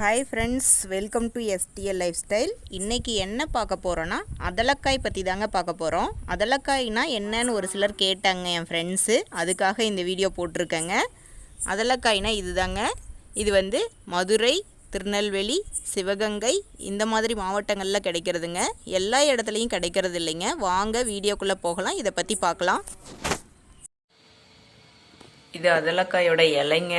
Hi friends welcome to STL lifestyle இன்றைக்கி என்ன பார்க்க போகிறோன்னா அதலக்காய் பற்றி தாங்க பார்க்க போகிறோம் அதலக்காய்னா என்னன்னு ஒரு சிலர் கேட்டாங்க என் ஃப்ரெண்ட்ஸு அதுக்காக இந்த வீடியோ போட்டிருக்கேங்க. அதலக்காய்னா இதுதாங்க. இது வந்து மதுரை திருநெல்வேலி சிவகங்கை இந்த மாதிரி மாவட்டங்களில் கிடைக்கிறதுங்க. எல்லா இடத்துலையும் கிடைக்கிறது இல்லைங்க. வாங்க வீடியோக்குள்ளே போகலாம். இதை பற்றி பார்க்கலாம். இது அதலக்காயோட இலைங்க.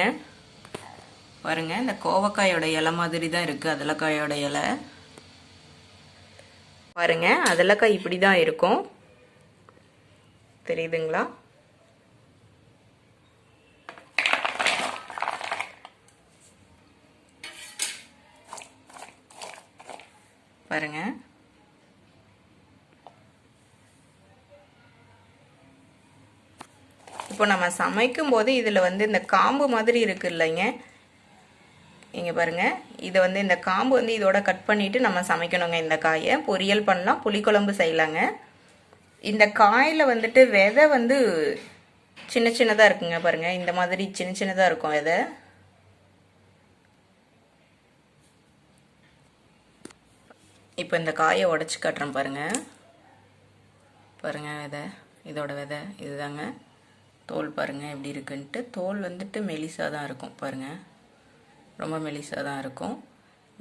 பாருங்க இந்த கோவக்காயோட இலை மாதிரி தான் இருக்குது அதலக்காயோட இலை. பாருங்க அதலக்காய் இப்படி தான் இருக்கும். தெரியுதுங்களா? பாருங்க. இப்போ நம்ம சமைக்கும் போது இதில் வந்து இந்த காம்பு மாதிரி இருக்கு இல்லைங்க. இங்கே பாருங்கள் இதை வந்து இந்த காம்பு வந்து இதோட கட் பண்ணிவிட்டு நம்ம சமைக்கணுங்க இந்த காயை. பொரியல் பண்ணலாம் புளிக்குழம்பு செய்யலாங்க. இந்த காயில் வந்துட்டு விதை வந்து சின்ன சின்னதாக இருக்குங்க பாருங்கள் இந்த மாதிரி சின்ன சின்னதாக இருக்கும் விதை. இப்போ இந்த காயை உடச்சி காட்டுறேன் பாருங்கள் பாருங்கள் விதை. இதோட விதை இதுதாங்க. தோல் பாருங்கள் எப்படி இருக்குன்ட்டு. தோல் வந்துட்டு மெலிசாக தான் இருக்கும் பாருங்கள் ரொம்ப மெலிசாக தான் இருக்கும்.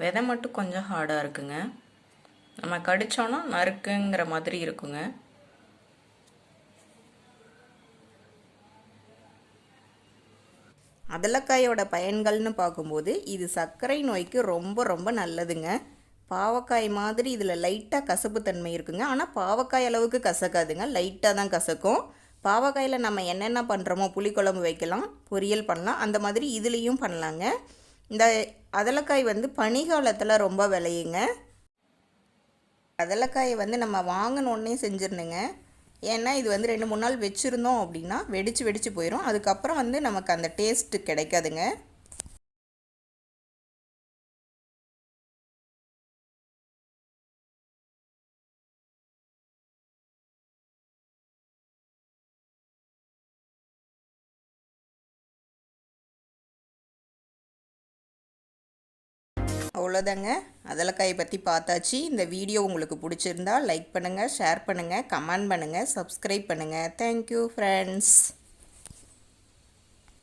விதை மட்டும் கொஞ்சம் ஹார்டாக இருக்குங்க. நம்ம கடித்தோன்னா நறுக்குங்கிற மாதிரி இருக்குங்க. அதலக்காயோட பயன்கள்னு பார்க்கும்போது இது சர்க்கரை நோய்க்கு ரொம்ப ரொம்ப நல்லதுங்க. பாவக்காய் மாதிரி இதில் லைட்டாக கசப்பு தன்மை இருக்குங்க. ஆனால் பாவக்காய் அளவுக்கு கசக்காதுங்க. லைட்டாக தான் கசக்கும். பாவக்காயில் நம்ம என்னென்ன பண்ணுறோமோ புளிக்குழம்பு வைக்கலாம் பொரியல் பண்ணலாம். அந்த மாதிரி இதுலேயும் பண்ணலாங்க. இந்த அதலக்காய் வந்து பனிகாலத்தில் ரொம்ப விளையுங்க. அதலக்காயை வந்து நம்ம வாங்கினோடனே செஞ்சிருந்துங்க ஏன்னா இது வந்து ரெண்டு மூணு நாள் வச்சுருந்தோம் அப்படின்னா வெடித்து வெடித்து போயிடும் அதுக்கப்புறம் வந்து நமக்கு அந்த டேஸ்ட்டு கிடைக்காதுங்க. அவ்வளோதாங்க. அதலக்காயை பற்றி பார்த்தாச்சு இந்த வீடியோ உங்களுக்கு பிடிச்சிருந்தா லைக் பண்ணுங்கள் ஷேர் பண்ணுங்கள் கமெண்ட் பண்ணுங்கள் சப்ஸ்கிரைப் பண்ணுங்கள் தேங்க்யூ ஃப்ரெண்ட்ஸ்.